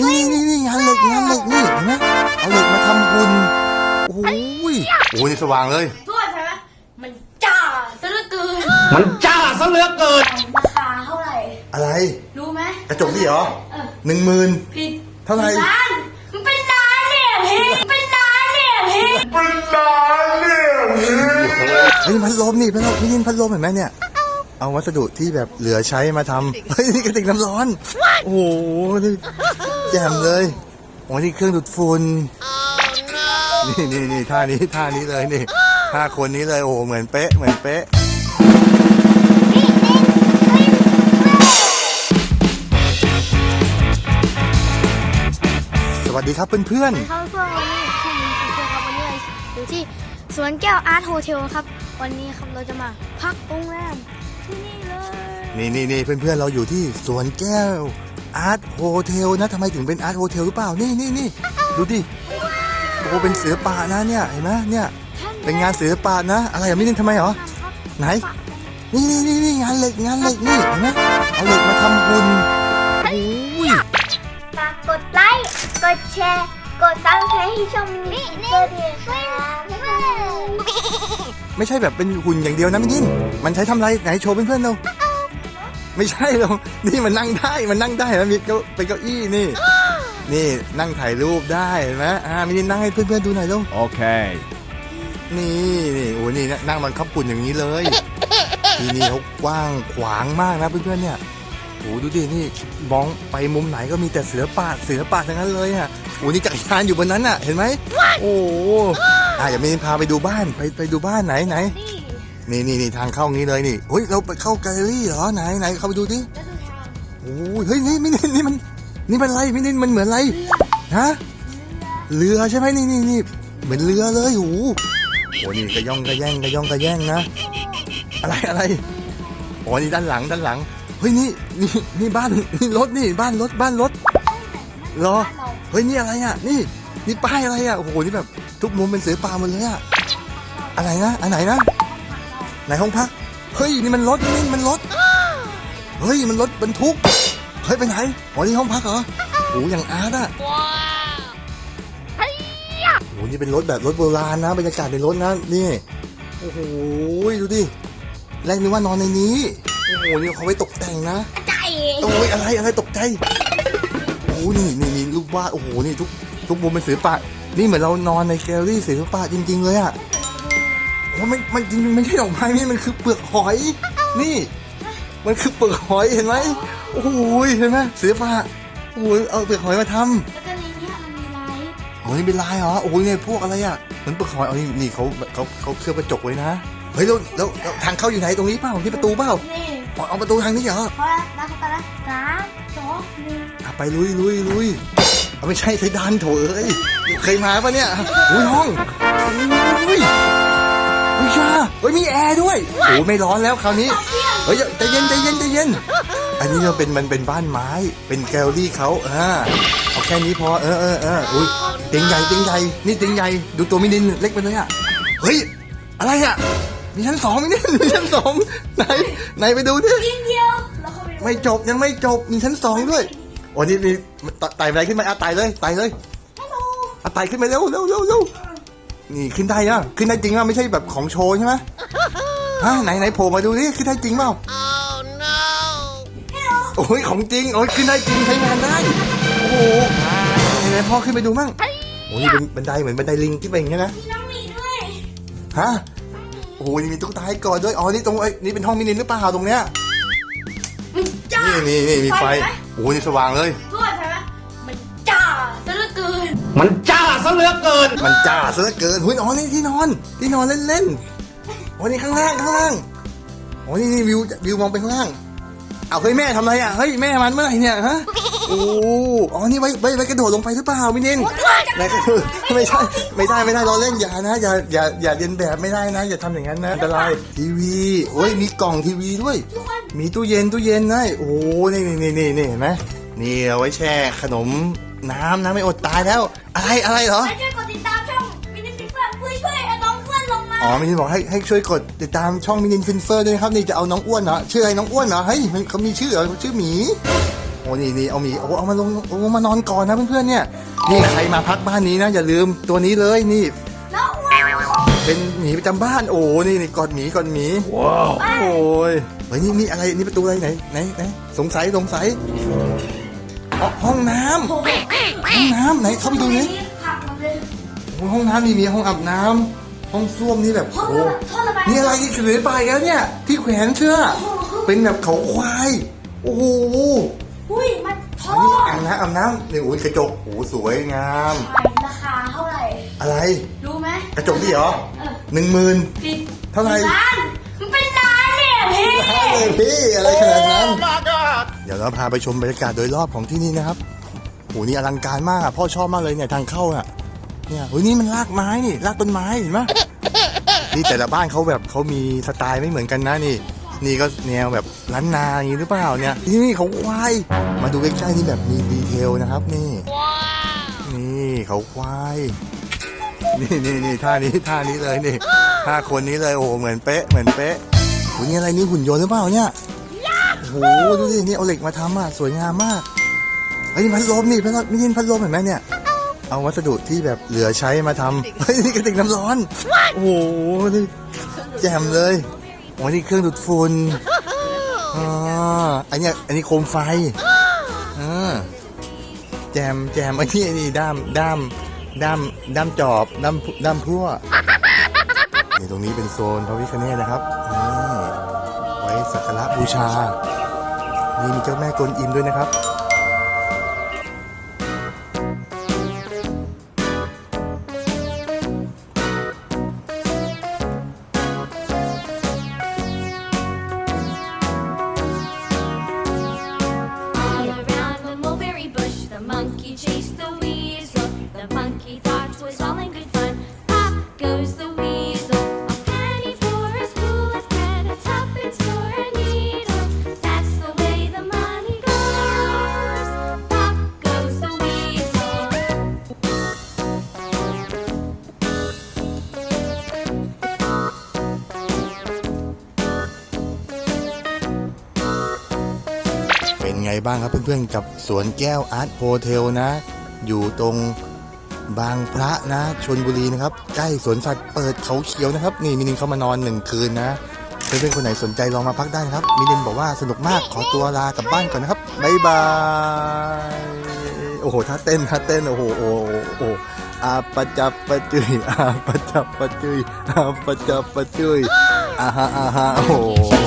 นี่นี่นี่งานเหล็กงานเหล็กนี่เห็นไหมเอาเหล็กมาทำหุ่นโอ้ยโอ้ยนี่สว่างเลยทั่วใช่ไหมมันจ้าซะเหลือเกินมันจ้าซะเหลือเกินราคาเท่าไหร่ อะไร รู้ไหมกระจกนี่เหรอเออหนึ่งหมื่นผิดเท่าไหร่ล้านมันเป็นล้านเนี่ยพี่เป็นล้านเนี่ยพี่เฮ้ยพัดลมนี่พัดลมนี่พัดลมเห็นไหมเนี่ย เอาวัสดุที่แบบเหลือใช้มาทำเฮ้ยนี่กระติกน้ำร้อน โอ้โหนี่แจ่มเลยโอ้นี่เครื่องดูดฝุ่นนี่นี่นี่ท่านี้ท่านี้เลยนี่ท่าคนนี้เลยโอ้โหเหมือนเป๊ะเหมือนเป๊ะสวัสดีครับเพื่อนเข้าช่วงวันนี้คุณสีเขียวครับวันนี้เราอยู่ที่สวนแก้วอาร์ตโฮเทลครับ วันนี้ครับเราจะมาพักโรงแรมที่ นี่เลยๆนี่นี่นี่เพื่อนๆเราอยู่ที่สวนแก้วอาร์ตโฮเทลนะทำไมถึงเป็นอาร์ตโฮเทลหรือเปล่า นี่นี่นี่ดูดิโอ้โหเป็นศิลปะนะเนี่ยเห็นไหมเนี่ย เป็นงานศิลปะนะ อะไรอะไม่นี่ทำไมเหรอไหน นี่นี่นี่นี่งานเหล็กงานเหล็กนี่เห็นไหมเอาเหล็กมาทำหุ่นโอ้ยฝากกดไลค์กดแชร์ กดซับสไครต์ให้ช่องนี้ด้วยครับ ไม่ใช่แบบเป็นหุ่นอย่างเดียวนะไม่นินมันใช้ทำอะไรไหนโชว์เพื่อนๆเราไม่ใช่หรอกนี่มันนั่งได้มันนั่งได้แล้วมีเก้าเป็นเก้าอี้นี่ นี่นั่งถ่ายรูปได้เห็นไหมอ่ามินินนั่งให้เพื่อนๆดูหน่อยลูก Okay. นี่นี่โอ้นี่นั่งมันขับปุ่นอย่างนี้เลย ที่นี่เขากว้างขวางมากนะเพื่อนๆเนี่ยโอ้ดูดินี่มองไปมุมไหนก็มีแต่เสือป่าเสือป่าทั้งนั้นเลยอะโอ้นี่จักรยานอยู่บนนั้นอะ เห็นไหมโอ้ อะอย่ามีพาไปดูบ้านไปไปดูบ้านไหนไหนนี่นี่นี่ทางเข้างี้เลยนี่เฮ้ยเราไปเข้าแกลเลอรี่เหรอไหนไหนเข้าไปดูดิโอ้ยเฮ้ยนี่ไม่นี่นี่มันนี่มันอะไรไม่นี่มันเหมือนอะไรฮะเรือใช่ไหมนี่นี่นี่เหมือนเรือเลยโอ้โหโอ้นี่กระย่องกระแย่งกระย่องกระแย่งนะ อะไรอะไรโอ้นี่ด้านหลังด้านหลังเฮ้ยนี่นี่นี่บ้านนี่รถนี่บ้านรถบ้านรถเหรอเฮ้ยนี่อะไรอะนี่นี่ป้ายอะไรอะโอ้โหนี่แบบ ทุกมุมเป็นเสือป่าหมดเลยอะอะไรนะอันไหนนะไหนห้องพักเฮ้ยนี่มันรถนี่มันรถเฮ้ยมันรถบรรทุกเฮ้ยไปไหนอ๋อนี่ห้องพักเหรอโอ้อย่างอาร์ตอะโอ้โหนี่เป็นรถแบบรถโบราณนะบรรยากาศในรถนะนี่โอ้โหดูดิแรกนึกว่านอนในนี้โอ้โหนี่เขาไว้ตกแต่งนะใจโอ้ยอะไรอะไรตกใจโอ้โหนี่นี่นี่รูปวาดโอ้โหนี่ทุกทุกมุมเป็นศิลปะ นี่เหมือนเรานอนในแกลเลอรี่ศิลปะจริง ๆ เลยอะโอ้มันมันจริงๆไม่ใช่ดอกไม้นี่มันคือเปลือกหอย นี่ มันคือเปลือกหอยเห็นไหมโอ้โหเห็นไหมศิลปะโอ้โหเอาเปลือกหอยมาทำแล้วก็ในเนี้ยมันมีไลท์โอ้ยเป็นลายเหรอโอ้ยเนี่ยพวกอะไรอะเหมือนเปลือกหอยเอานี่นี่เขาเขาเขาเคลือบกระจกไว้นะเฮ้ยแล้วแล้วแล้วทางเข้าอยู่ไหนตรงนี้เปล่าที่ประตูเปล่านี่อ๋อเอาประตูทางนี้เหรอพอแล้วแล้วเข้าไปแล้วสามสองหนึ่งอะไปลุยลุยลุยเอา ไม่ใช่ไทยดานโถเอ้ยเคยมาปะเนี่ยอุ้ยห้องอุ้ยอุ้ยชาเฮ้ยมีแอร์ด้วยโอ้ยไม่ร้อนแล้วคราวนี้เฮ้ยใจเย็นใจเย็นใจเย็น อันนี้มันเป็นมันเป็นบ้านไม้ เป็นแกลลี่เขาอ่าเอาแค่นี้พอเออเออเอออุ้ยเตียงใหญ่เตียงใหญ่นี่เตียงใหญ่ดูตัวมินินเล็กไปเลยอะเฮ้ยอะไรอะมีชั้นสองมินินมีชั้นสองไหนไหนไปดูดินิดเดียวแล้วเข้าไปดูไม่จบยังไม่จบมีชั้นสองด้วย โอ้นี่นี่ไต่ไต่บันไดขึ้นมาอะไต่เลยไต่เลยอะไต่ขึ้นไปเร็วเร็วเร็วเร็วนี่ขึ้นได้อะขึ้นได้จริงอะไม่ใช่แบบของโชว์ใช่ไหมฮะไหนไหนโผล่มาดูดิขึ้นได้จริงเปล่าโอ้ยของจริงโอ้ยขึ้นได้จริงใช้งานได้โอ้โหไหนๆพ่อขึ้นไปดูมั่งโอ้ยเป็นบันไดเหมือนบันไดลิงที่เป็นอย่างนี้นะน้องหมีด้วยฮะโอ้โหนี่มีตุ๊กตาให้กอดด้วยอ๋อนี่ตรงไอ้ยนี่เป็นห้องมินินหรือเปล่าตรงเนี้ยมันจ้านี่นี่นี่มีไฟไหมโอ้โหนี่สว่างเลย ทั่วใช่ไหมมันจ้าซะเหลือเกินมันจ้าซะเหลือเกิน มันจ้าซะเหลือเกินหุ้ยอ๋อนี่ที่นอนที่นอนเล่นๆโอ้นี่ข้างล่างข้างล่างโอ้นี่นี่วิววิวมองไปข้างล่างเอาเฮ้ยแม่ทำอะไรอะเฮ้ยแม่มันเมื่อไหร่เนี่ยฮะ โอ้อ๋อนี่ไว้ไว้ไว้กระโดดลงไปหรือเปล่ามินินไหนก็คือไม่ใช่ไม่ได้ไม่ได้เราเล่นอย่านะอย่าอย่าอย่าเรียนแบบไม่ได้นะ อย่าทำอย่างนั้นนะอันตรายทีวีโอ้ยมีกล่องทีวีด้วย มีตู้เย็นตู้เย็นนะโอ้โหนี่นี่นี่นี่นี่เห็นไหมนี่เอาไว้แช่ขนมน้ำนะไม่อดตายแล้ว อะไรอะไรเหรอและช่วยกดติดตามช่องมินิฟิเฟอร์เพื่อช่วยเอาน้องเพื่อนลงมาอ๋อมินินบอกให้ให้ช่วยกดติดตามช่องมินินฟินเฟอร์ด้วยนะครับนี่จะเอาน้องอ้วนเหรอชื่ออะไรน้องอ้วนเหรอเฮ้ยมันเขามีชื่อเหรอชื่อหมีโอ้อ้ นี่นี่เอาหมีโอ้เอามาลงโอ้มานอนก่อนนะเพื่อนๆเนี่ยนี่ใครมาพักบ้านนี้นะอย่าลืมตัวนี้เลยนี่ น้องว้าวเป็นหมีประจำบ้านโอ้นี่นี่กอดหมีกอดหมีว้าวโอ้ยเฮ้ยนี่นี่อะไรนี่ประตูอะไรไหนไหนไหนสงสัยสงสัยอ๋อห้องน้ำห้องน้ำไหนเข้าไปดูนี่ผักหมดเลยโอ้ห้องน้ำนี่มีห้องอาบน้ำห้องส้วมนี่แบบห้องโอ้ระบายท่อระบายนี่อะไรที่เสือไปแล้วเนี่ย ที่แขวนเสื้อเป็นแบบเขาควาย โอ้โห อุ้ยมันท่ออันนี้อ่างน้ำอาบน้ำนี่โอ้ยกระจกโอ้โหสวยงาม ราคาเท่าไหร่ อะไร รู้ไหมกระจกนี่เหรอเออหนึ่งหมื่นผิดเท่าไหร่ล้านมันเป็นล้านเนี่ยพี่เลยพี่อะไรขนาดนั้น เดี๋ยวเราพาไปชมบรรยากาศโดยรอบของที่นี่นะครับโหนี่อลังการมากอะพ่อชอบมากเลยเนี่ยทางเข้าอะเนี่ยโหนี่มันรากไม้นี่รากต้นไม้เห็นไหมนี่แต่ละบ้านเขาแบบเขามีสไตล์ไม่เหมือนกันนะนี่ นี่ก็แนวแบบล้านนาอย่างนี้หรือเปล่าเนี่ยนี่เขาควาย มาดูใกล้ๆนี่แบบมีดีเทลนะครับนี่ นี่เขาควาย นี่นี่นี่ท่านี้ท่านี้เลยนี่ท่าคนนี้เลยโอ้เหมือนเป๊ะเหมือนเป๊ะโหนี่อะไรนี่หุ่นยนต์หรือเปล่าเนี่ยโอ้โหดูดินี่เอาเหล็กมาทำอะสวยงามมากเฮ้นี่พัดลมนี่พัดลมนี่พัดลมเห็นไหมเนี่ยเอาวัสดุที่แบบเหลือใช้มาทำเฮ้ยนี่กระติกน้ำร้อน โอ้โหนี่แจ่มเลย โอ้นี่เครื่องดูดฝุ่นอ่าอันเนี้ยอันนี้โคมไฟอ่าแจมแจมอันนี้อันนี้ด้ามด้ามด้ามด้ามจอบด้ามด้ามพลั่วนี่ตรงนี้เป็นโซนพระวิคเนศนะครับนี่ไว้สักการะบูชานี่มีเจ้าแม่กวนอิมด้วยนะครับ The monkey thought was all in good fun. Pop goes the weasel. A penny for a spool of thread, a tuppence for a needle. That's the way the money goes. Pop goes the weasel. เป็นไงบ้างครับเพื่อนๆ กับสวนแก้วอาร์ตโฮเทลนะ อยู่ตรง บางพระนะชนบุรีนะครับใกล้สวนสัตว์เปิดเขาเขียวนะครับ นี่มินินเข้ามานอนหนึ่งคืนนะเพื่อนๆคนไหนสนใจลองมาพักได้นะครับมินินบอกว่าสนุกมากขอตัวลากลับบ้านก่อนนะครับบายบายโอ้โหท่าเต้นท่าเต้นโอ้โหโอ้โหอาปะจับปะจุยอาปะจับปะจุยอาปะจับปะจุยอาฮะอาฮะโอ้